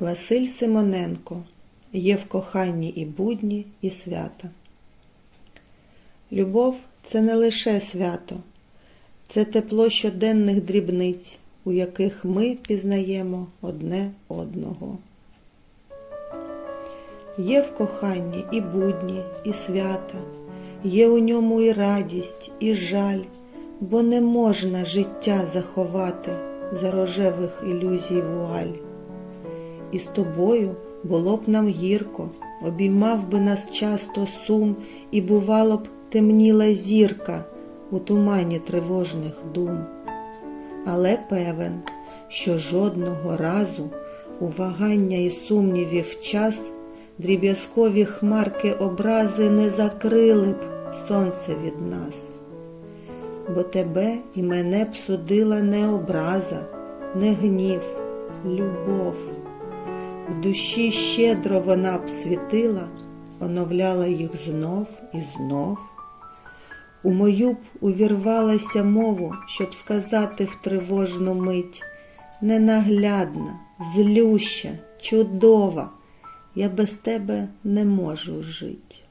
Василь Симоненко є в коханні і будні, і свята. Любов це не лише свято, це тепло щоденних дрібниць, у яких ми впізнаємо одне одного. Є в коханні і будні, і свята, є у ньому і радість, і жаль, бо не можна життя заховати за рожевих ілюзій вуаль. І з тобою було б нам гірко, обіймав би нас часто сум, і бувало б темніла зірка у тумані тривожних дум. Але певен, що жодного разу у вагання і сумнівів час дріб'язкові хмарки образи не закрили б сонце від нас. Бо тебе і мене б судила не образа, не гнів, любов. В душі щедро вона б світила, оновляла їх знов і знов. У мою б увірвалася мову, щоб сказати в тривожну мить ненаглядна, злюща, чудова, я без тебе не можу жить.